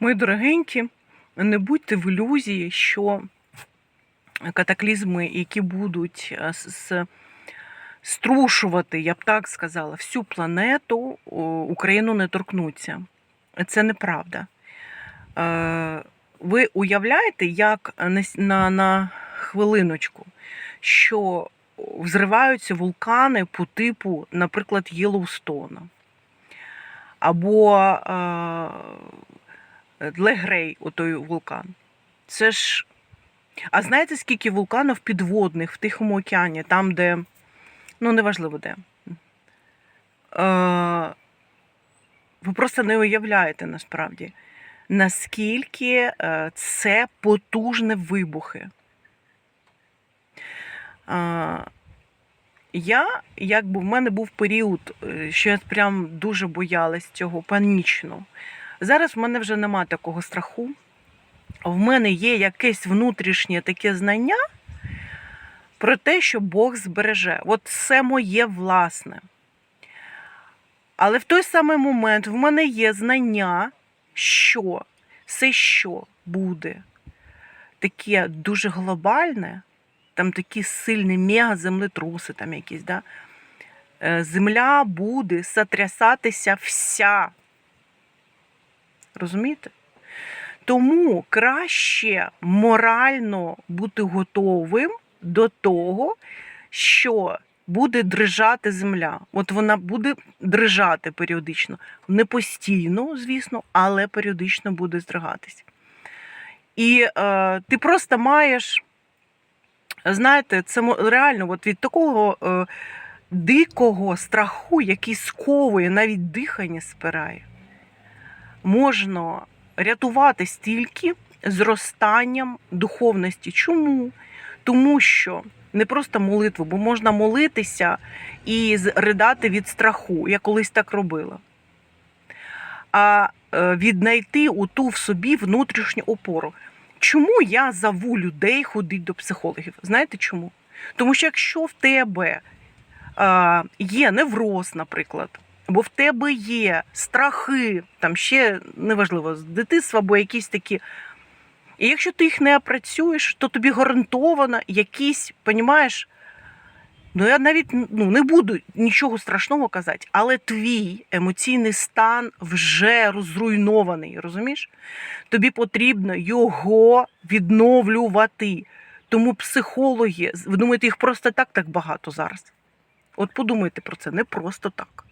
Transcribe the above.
Мої дорогенькі, не будьте в ілюзії, що катаклізми, які будуть е, с- с- струшувати, я б так сказала, всю планету, Україну не торкнуться. Це неправда. Е, Ви уявляєте, як на, на, на хвилиночку, що взриваються вулкани по типу, наприклад, Єлоустона або е, Легрей, отой вулкан. Це ж. А знаєте, скільки вулканів підводних в Тихому океані, там, де. Ну, неважливо де. Е, ви просто не уявляєте насправді, наскільки е, це потужні вибухи. Е, я, якби в мене був період, е, що я прям дуже боялась цього панічно. Зараз в мене вже нема такого страху. В мене є якесь внутрішнє таке знання про те, що Бог збереже. От це моє власне. Але в той самий момент в мене є знання, що все, що буде таке дуже глобальне, там такі сильні мега-землетруси, там якісь, да? е, земля буде сотрясатися вся. Розумієте? Тому краще морально бути готовим до того, що буде дрижати земля. От вона буде дрижати періодично. Не постійно, звісно, але періодично буде здригатись. І е, ти просто маєш, знаєте, це реально от від такого е, дикого страху, який сковує, навіть дихання спирає, можна рятуватись тільки зростанням духовності. Чому? Тому що не просто молитву, бо можна молитися і ридати від страху. Я колись так робила. А е, віднайти оту в собі внутрішню опору. Чому я зову людей ходити до психологів? Знаєте чому? Тому що якщо в тебе е, є невроз, наприклад, або в тебе є страхи, там ще неважливо, з дитинства або якісь такі. І якщо ти їх не опрацюєш, то тобі гарантовано якісь, понімаєш, ну я навіть ну, не буду нічого страшного казати, але твій емоційний стан вже розруйнований, розумієш? Тобі потрібно його відновлювати. Тому психологи, ви думаєте, їх просто так так багато зараз? От подумайте про це, не просто так.